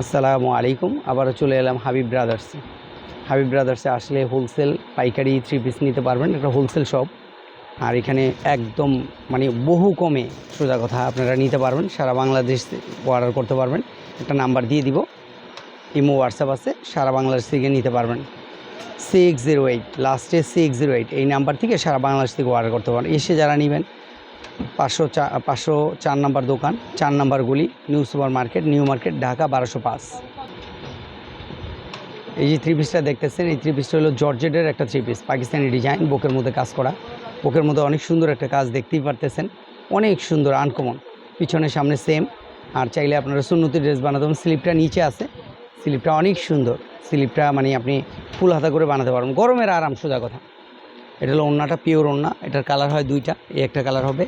আসসালামু আলাইকুম। আবারও চলে এলাম হাবিব ব্রাদার্সে হাবিব ব্রাদার্সে আসলে হোলসেল পাইকারি থ্রি পিস নিতে পারবেন, একটা হোলসেল শপ আর এখানে একদম মানে বহু কমে সোজা কথা আপনারা নিতে পারবেন, সারা বাংলাদেশ অর্ডার করতে পারবেন। একটা নাম্বার দিয়ে দিব। ইমো হোয়াটসঅ্যাপ আছে, সারা বাংলাদেশ থেকে নিতে পারবেন। সিক্স জিরো এইট লাস্টে সিক্স জিরো এইট এই নাম্বার থেকে সারা বাংলাদেশ থেকে অর্ডার করতে পারেন এসে যারা নেবেন পাঁচশো চা, পাঁচশো চার নাম্বার দোকান, চার নাম্বার গুলি, new super market new market, Dhaka বারোশো পাঁচ। এই যে থ্রি পিসটা দেখতেছেন, এই থ্রি পিসটা হলো জর্জেটের একটা থ্রি পিস পাকিস্তানি ডিজাইন বুকের মধ্যে কাজ করা। বুকের মধ্যে অনেক সুন্দর একটা কাজ দেখতেই পারতেছেন, অনেক সুন্দর আনকমন পিছনে সামনে সেম আর চাইলে আপনারা সুন্নতি ড্রেস বানাতে পারেন স্লিপটা নিচে আছে। স্লিপটা অনেক সুন্দর স্লিপটা মানে আপনি ফুল হাতা করে বানাতে পারবেন, গরমের আরাম সোজা কথা। এটা হলো ওন্নাটা পিওর ওন্না এটার কালার হয় দুইটা, এই একটা কালার হবে।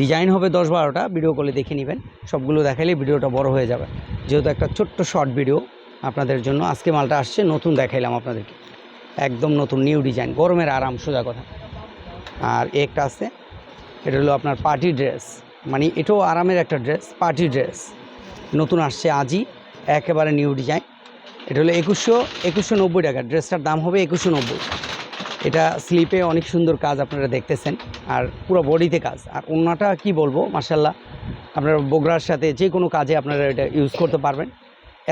ডিজাইন হবে দশ বারোটা ভিডিও কলে দেখে নেবেন। সবগুলো দেখাইলে ভিডিওটা বড় হয়ে যাবে। যেহেতু একটা ছোট্ট শর্ট ভিডিও আপনাদের জন্য, আজকে মালটা আসছে, নতুন দেখাইলাম আপনাদেরকে। একদম নতুন নিউ ডিজাইন গরমের আরাম, সোজা কথা। আর একটা আছে, এটা হলো আপনার পার্টি ড্রেস মানে এটাও আরামের একটা ড্রেস পার্টি ড্রেস নতুন আসছে আজই, একেবারে নিউ ডিজাইন এটা হলো একুশশো একুশশো নব্বই টাকা। ড্রেসটার দাম হবে একুশশো নব্বই। এটা স্লিপে অনেক সুন্দর কাজ আপনারা দেখতেছেন, আর পুরো বডিতে কাজ। আর ওড়নাটা কি বলব মার্শাল্লাহ আপনারা বগরার সাথে যে কোনো কাজে আপনারা এটা ইউজ করতে পারবেন।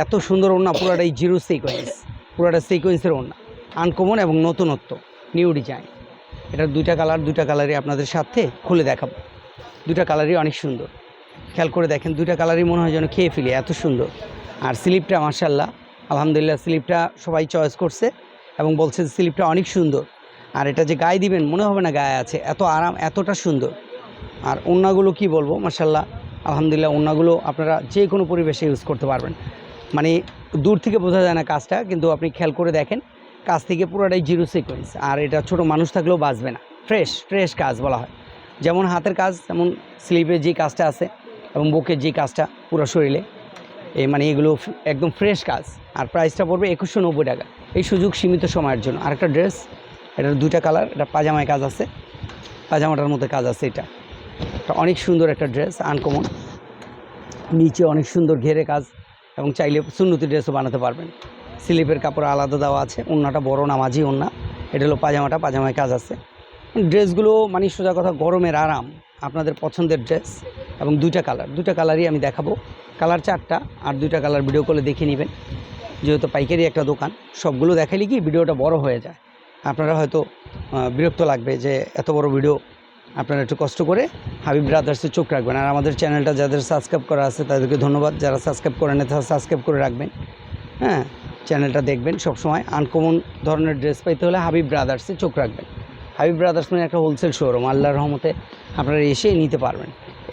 এত সুন্দর ওড়না পুরোটাই জিরো সিকোয়েন্স পুরোটা সিকোয়েন্সের ওড়না। আনকমন এবং নতুনত্ব নিউ ডিজাইন এটার দুইটা কালার দুইটা কালারই আপনাদের সাথে খুলে দেখাবো। দুইটা কালারই অনেক সুন্দর। খেয়াল করে দেখেন, দুইটা কালারই মনে হয় যেন খেয়ে ফেলি, এত সুন্দর। আর স্লিপটা মার্শাল্লাহ আলহামদুলিল্লাহ স্লিপটা সবাই চয়েস করছে এবং বলছে স্লিপটা অনেক সুন্দর। আর এটা যে গায়ে দিবেন, মনে হবে না গায়ে আছে, এত আরাম, এতটা সুন্দর। আর ওড়নাগুলো কি বলব মার্শাল্লাহ আলহামদুলিল্লাহ, ওড়নাগুলো আপনারা যে কোনো পরিবেশে ইউজ করতে পারবেন। মানে দূর থেকে বোঝা যায় না কাজটা, কিন্তু আপনি খেয়াল করে দেখেন, কাজ থেকে পুরোটাই জিরো সিকোয়েন্স আর এটা ছোট মানুষ থাকলেও বাঁচবে না। ফ্রেশ ফ্রেশ কাজ বলা হয়। যেমন হাতের কাজ, তেমন স্লিপের যে কাজটা আছে এবং বুকের যে কাজটা পুরো শরীরে এই মানে এগুলো একদম ফ্রেশ কাজ। আর প্রাইসটা পড়বে একুশশো নব্বই টাকা। এই সুযোগ সীমিত সময়ের জন্য। আরেকটা ড্রেস এটার দুইটা কালার, এটা পাজামায় কাজ আছে। পাজামাটার মধ্যে কাজ আছে এটা। এটা অনেক সুন্দর একটা ড্রেস আনকমন নিচে অনেক সুন্দর ঘেরে কাজ এবং চাইলে সুন্নতি ড্রেসও বানাতে পারবেন। স্লিপের কাপড় আলাদা দেওয়া আছে, ওন্নাটা বড়, নামাজি ওন্না। এটা হলো পাজামাটা, পাজামায় কাজ আছে। ড্রেসগুলো মানে সোজা কথা, গরমের আরাম, আপনাদের পছন্দের ড্রেস এবং দুইটা কালার। দুইটা কালারই আমি দেখাবো। কালার চারটা, আর দুইটা কালার ভিডিও করে দেখে নেবেন। যেহেতু পাইকারি একটা দোকান, সবগুলো দেখালে কি ভিডিওটা বড় হয়ে যায়। আপনারা হয়তো বিরক্ত লাগবে যে এত বড় ভিডিও আপনারা একটু কষ্ট করে হাবিব ব্রাদার্সে চোখ রাখবেন। আর আমাদের চ্যানেলটা যাদের সাবস্ক্রাইব করা আছে তাদেরকে ধন্যবাদ। যারা সাবস্ক্রাইব করেন তারা সাবস্ক্রাইব করে রাখবেন। হ্যাঁ চ্যানেলটা দেখবেন সবসময়। আনকমন ধরনের ড্রেস পাইতে হলে হাবিব ব্রাদার্সে চোখ রাখবেন। হাবিব ব্রাদার্স মানে একটা হোলসেল শোরুম আল্লাহর রহমতে আপনারা এসে নিতে পারবেন।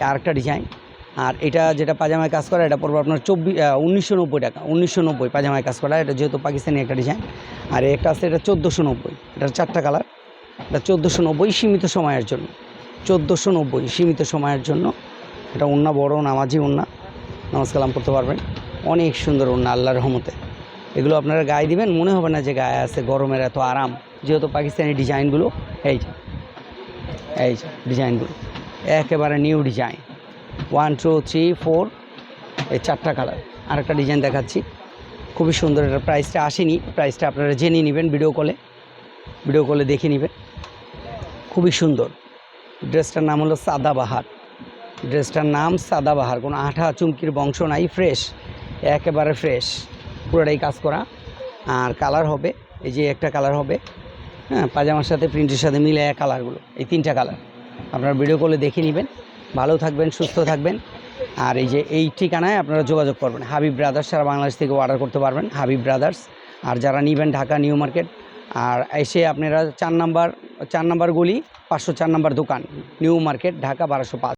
আর একটা ডিজাইন আর এটা যেটা পাজামায় কাজ করা, এটা পড়বে আপনার চব্বিশ উনিশশো নব্বই টাকা, উনিশশো নব্বই পাজামায় কাজ করা। এটা যেহেতু পাকিস্তানি একটা ডিজাইন আর একটা আছে, এটা চোদ্দোশো নব্বই। এটা চারটা কালার এটা চোদ্দোশো নব্বই সীমিত সময়ের জন্য। চোদ্দোশো নব্বই সীমিত সময়ের জন্য। এটা উন্না বড়, নামাজি উন্না। নামাজ কালাম করতে পারবেন। অনেক সুন্দর উন্না, আল্লাহর রহমতে। এগুলো আপনারা গায়ে দিবেন, মনে হবে না যে গায়ে আছে, গরমের এত আরাম। যেহেতু পাকিস্তানি ডিজাইনগুলো এই যে এই যে ডিজাইনগুলো একেবারে new design one two three four এই চারটা কালার আরেকটা ডিজাইন দেখাচ্ছি। খুবই সুন্দর এটা। প্রাইসটা আসেনি। প্রাইসটা আপনারা জেনে নেবেন ভিডিও কলে ভিডিও কলে দেখে নেবেন। খুবই সুন্দর। ড্রেসটার নাম হলো সাদাবাহার ড্রেসটার নাম সাদাবাহার কোনো আঠা চুমকির বংশ নাই। ফ্রেশ একেবারে ফ্রেশ পুরোটাই কাজ করা। আর কালার হবে। এই যে একটা কালার হবে। হ্যাঁ পাজামার সাথে, প্রিন্টের সাথে মিলে কালারগুলো এই তিনটা কালার আপনারা ভিডিও কলে দেখে নেবেন। ভালো থাকবেন, সুস্থ থাকবেন। আর এই যে এই ঠিকানায় আপনারা যোগাযোগ করবেন। হাবিব ব্রাদার্স সারা বাংলাদেশ থেকে অর্ডার করতে পারবেন, হাবিব ব্রাদার্স। আর যারা নিবেন ঢাকা নিউ মার্কেট, আর এসে আপনারা চার নাম্বার চার নাম্বার গলি, পাঁচশো চার নাম্বার দোকান, নিউ মার্কেট, ঢাকা বারোশো পাঁচ।